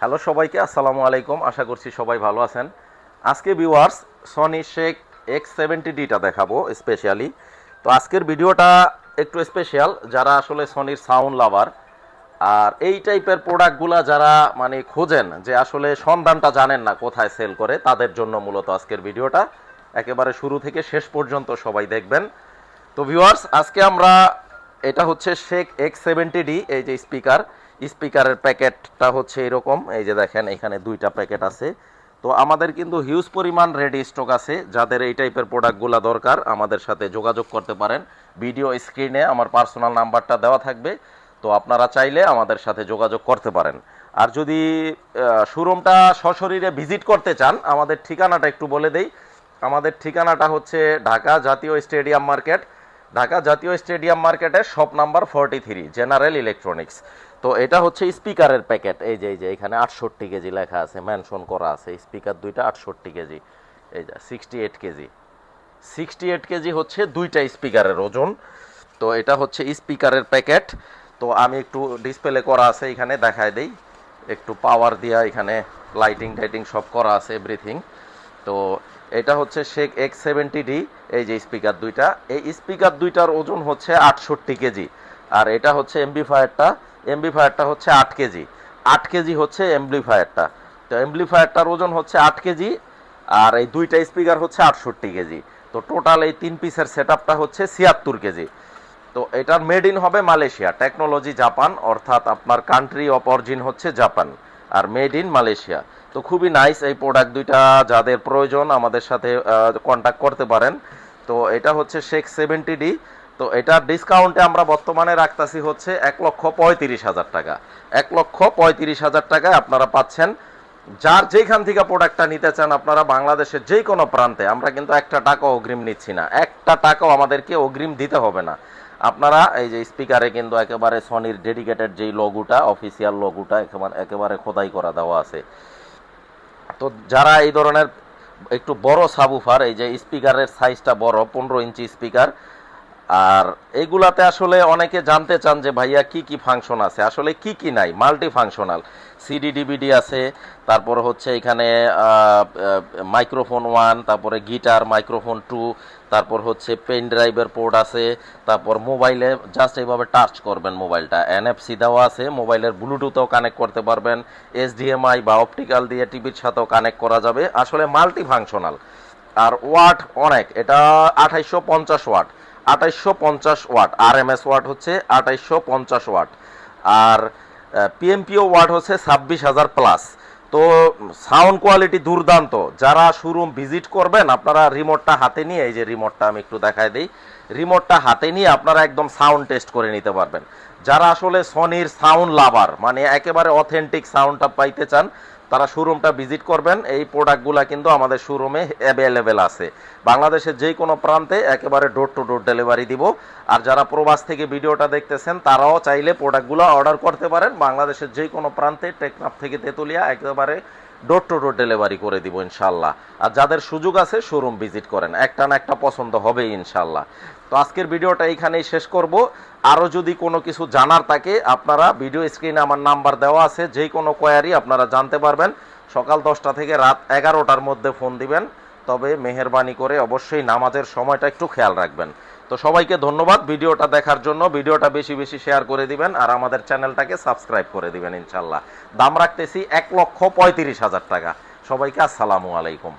Hello সবাইকে, আসসালামু আলাইকুম। আশা করছি সবাই ভালো আছেন। আজকে viewers Sony shake X seventy ডিটা দেখাবো স্পেশালি তো আজকের ভিডিওটা একটু স্পেশাল যারা আসলে সনির সাউন্ড লাভার আর এই টাইপের প্রোডাক্টগুলা যারা মানে খোঁজেন যে আসলে সন্ধানটা জানেন না কোথায় সেল করে, তাদের জন্য মূলত আজকের ভিডিওটা। একেবারে শুরু থেকে শেষ পর্যন্ত সবাই দেখবেন। তো ভিউয়ার্স আজকে আমরা, এটা হচ্ছে শেখ এক্স সেভেন্টি ডি এই যে স্পিকার স্পিকারের প্যাকেটটা হচ্ছে এরকম। এই যে দেখেন, এখানে দুইটা প্যাকেট আছে। তো আমাদের কিন্তু হিউজ পরিমাণ রেডি স্টক আছে। যাদের এই টাইপের প্রোডাক্টগুলো দরকার, আমাদের সাথে যোগাযোগ করতে পারেন। ভিডিও স্ক্রিনে আমার পার্সোনাল নাম্বারটা দেওয়া থাকবে। তো আপনারা চাইলে আমাদের সাথে যোগাযোগ করতে পারেন। আর যদি শোরুমটা সশরীরে ভিজিট করতে চান, আমাদের ঠিকানাটা একটু বলে দেই। আমাদের ঠিকানাটা হচ্ছে ঢাকা জাতীয় স্টেডিয়াম মার্কেট। ঢাকা জাতীয় স্টেডিয়াম মার্কেটের shop number forty three general electronics তো এটা হচ্ছে স্পিকারের প্যাকেট। এই যে এই যে, এখানে আটষট্টি কেজি লেখা আছে, মেনশন করা আছে। স্পিকার দুইটা আটষট্টি কেজি। এই যে sixty eight KG. Sixty eight KG হচ্ছে দুইটা স্পিকারের ওজন। তো এটা হচ্ছে স্পিকারের প্যাকেট। তো আমি একটু ডিসপ্লে করা আছে, এখানে দেখায় দেই। একটু পাওয়ার দিয়া এখানে লাইটিং টাইটিং সব করা আছে এভরিথিং তো এটা হচ্ছে শেক এক্স সেভেন্টি ডি এই যে স্পিকার দুইটা। এই স্পিকার দুইটার ওজন হচ্ছে আটষট্টি কেজি। আর এটা হচ্ছে এমবিফায়ারটা এমবিফায়ারটা হচ্ছে আট কেজি। আট কেজি হচ্ছে এমপ্লিফায়ারটা তো এমপ্লিফায়ারটার ওজন হচ্ছে আট কেজি আর এই দুইটা স্পিকার হচ্ছে আটষট্টি কেজি। তো টোটাল এই তিন পিসের সেট হচ্ছে ছিয়াত্তর কেজি। তো এটার মেড ইন হবে মালয়েশিয়া, টেকনোলজি জাপান, অর্থাৎ আপনার কান্ট্রি অফ অরিজিন হচ্ছে জাপান আর মেড ইন মালয়েশিয়া। তো খুবই নাইস এই প্রোডাক্ট দুইটা, যাদের প্রয়োজন আমাদের সাথে কন্ট্যাক্ট করতে পারেন। তো এটা হচ্ছে শেখ সেভেন্টি ডি তো এটার ডিসকাউন্টে আমরা বর্তমানে রাখতেছি হচ্ছে এক লক্ষ পঁয়ত্রিশ হাজার টাকা। এক লক্ষ পঁয়ত্রিশ হাজার টাকায় আপনারা পাচ্ছেন, যার যেখান থেকে প্রোডাক্টটা নিতে চান আপনারা বাংলাদেশের যে কোনো প্রান্তে, আমরা কিন্তু একটা টাকা অগ্রিম নিচ্ছি না। একটা টাকাও আমাদেরকে অগ্রিম দিতে হবে না। আপনারা এই যে স্পিকারে কিন্তু একেবারে সনির ডেডিকেটেড যেই লগুটা অফিসিয়াল লগুটা একেবারে একেবারে খোদাই করা দেওয়া আছে। তো যারা এই ধরনের একটু বড় সাবুফার এই যে স্পিকারের সাইজটা বড়, পনেরো ইঞ্চি স্পিকার আর এগুলাতে আসলে অনেকে জানতে চান যে ভাইয়া কি কি ফাংশন আছে। আসলে কি কি নাই? মাল্টি ফাংশনাল সিডি ডিভিডি আছে, তারপর হচ্ছে এখানে মাইক্রোফোন ওয়ান তারপরে গিটার মাইক্রোফোন টু তারপর হচ্ছে পেন ড্রাইভের পোর্ট আছে, তারপর মোবাইলে জাস্ট এইভাবে টাচ করবেন মোবাইলটা এনএফসি দেওয়া আছে মোবাইলের ব্লুটুথও কানেক্ট করতে পারবেন এসডিএমআই বা অপটিক্যাল দিয়ে টিভির সাথেও কানেক্ট করা যাবে। আসলে মাল্টি ফাংশনাল আর ওয়াট অনেক, এটা আঠাইশশো পঞ্চাশ ওয়াট আঠাইশশো পঞ্চাশ watt R M S watt হচ্ছে আঠাইশশো পঞ্চাশ ওয়াট। আর পিএমপিও ওয়াট হচ্ছে ছাব্বিশ হাজার প্লাস। তো, সাউন্ড কোয়ালিটি দুর্দান্ত। যারা শোরুম ভিজিট করবেন, আপনারা রিমোটটা হাতে নিয়ে, এই যে রিমোটটা আমি একটু দেখাই দিই, রিমোটটা হাতে নিয়ে আপনারা একদম সাউন্ড টেস্ট করে নিতে পারবেন। যারা আসলে সনির সাউন্ড লাভার মানে একেবারে অথেন্টিক সাউন্ডটা পাইতে চান তারা শোরুমটা ভিজিট করবেন। এই প্রোডাক্টগুলো কিন্তু আমাদের শোরুমে অ্যাভেলেবেল আছে। বাংলাদেশের যে কোনো প্রান্তে একেবারে ডোর টু ডোর ডেলিভারি দিব। আর যারা প্রবাস থেকে ভিডিওটা দেখতেছেন, তারাও চাইলে প্রোডাক্টগুলো অর্ডার করতে পারেন। বাংলাদেশের যে কোনো প্রান্তে টেকনাফ থেকে তেঁতুলিয়া একেবারে ডোর টু ডোর ডেলিভারি করে দিব ইনশাল্লাহ আর যাদের সুযোগ আছে শোরুম ভিজিট করেন। একটা না একটা পছন্দ হবেই ইনশাল্লাহ তো আজকের ভিডিওটা এইখানেই শেষ করব। আরও যদি কোনো কিছু জানার থাকে, আপনারা ভিডিও স্ক্রিনে আমার নাম্বার দেওয়া আছে। যেই কোনো কোয়ারি আপনারা জানতে পারবেন। সকাল দশটা থেকে রাত এগারোটার মধ্যে ফোন দিবেন। তবে মেহরবানি করে অবশ্যই নামাজের সময়টা একটু খেয়াল রাখবেন। তো সবাইকে ধন্যবাদ ভিডিওটা দেখার জন্য। ভিডিওটা বেশি বেশি শেয়ার করে দিবেন আর আমাদের চ্যানেলটাকে সাবস্ক্রাইব করে দিবেন ইনশাল্লাহ দাম রাখতেছি এক লক্ষ পঁয়ত্রিশ হাজার টাকা। সবাইকে আসসালামু আলাইকুম।